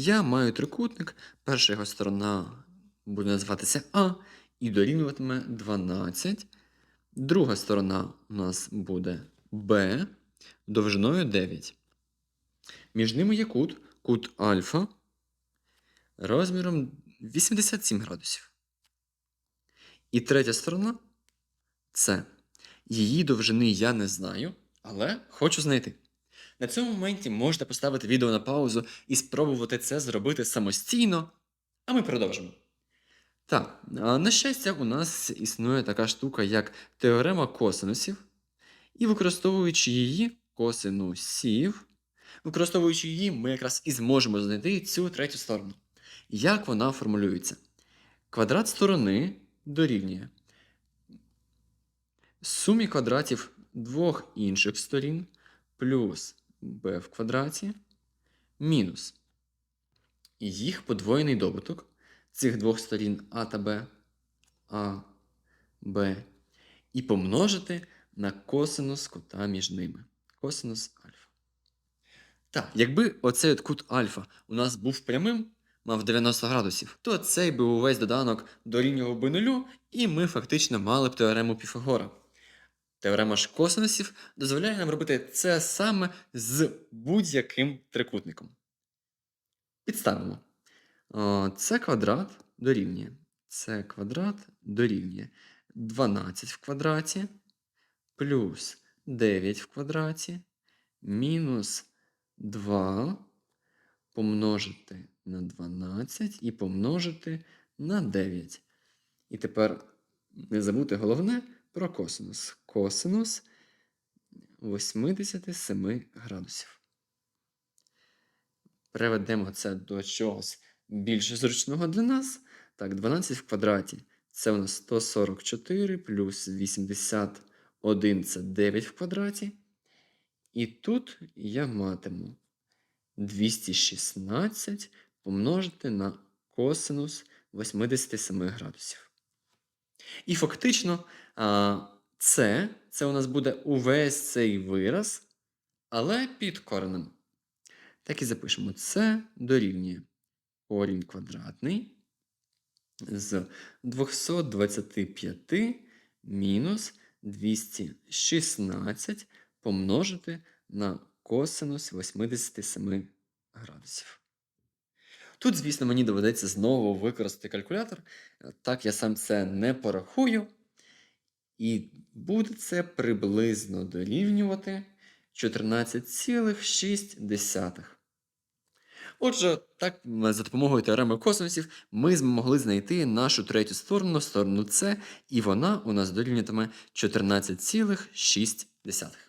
я маю трикутник, перша його сторона буде називатися А і дорівнюватиме 12. Друга сторона у нас буде Б довжиною 9. Між ними є кут, кут альфа розміром 87 градусів. І третя сторона це її довжини я не знаю, але хочу знайти. На цьому моменті можете поставити відео на паузу і спробувати це зробити самостійно, а ми продовжимо. Так, на щастя, у нас існує така штука, як теорема косинусів, і використовуючи її косинусів, використовуючи її, ми якраз і зможемо знайти цю третю сторону. Як вона формулюється? Квадрат сторони дорівнює сумі квадратів двох інших сторін плюс b в квадраті мінус їх подвоєний добуток цих двох сторін А та Б, А, Б, і помножити на косинус кута між ними. Косинус альфа. Так, якби оцей от кут альфа у нас був прямим, мав 90 градусів, то цей би увесь доданок дорівнював би нулю, і ми фактично мали б теорему Піфагора. Теорема ж косинусів дозволяє нам робити це саме з будь-яким трикутником. Підставимо. Це квадрат дорівнює. Це квадрат дорівнює 12 в квадраті плюс 9 в квадраті мінус 2 помножити на 12 і помножити на 9. І тепер не забути головне про косинус. Косинус 87 градусів. Переведемо це до чогось більш зручного для нас. Так, 12 в квадраті це у нас 144 плюс 81 це 9 в квадраті. І тут я матиму 216 помножити на косинус 87 градусів. І фактично, це, це у нас буде увесь цей вираз, але під коренем. Так і запишемо. Це дорівнює корінь квадратний з 225 мінус 216 помножити на косинус 87 градусів. Тут, звісно, мені доведеться знову використати калькулятор, так я сам це не порахую. І буде це приблизно дорівнювати 14,6. Отже, так, за допомогою теореми косинусів ми змогли знайти нашу третю сторону, сторону С, і вона у нас дорівнюватиме 14,6.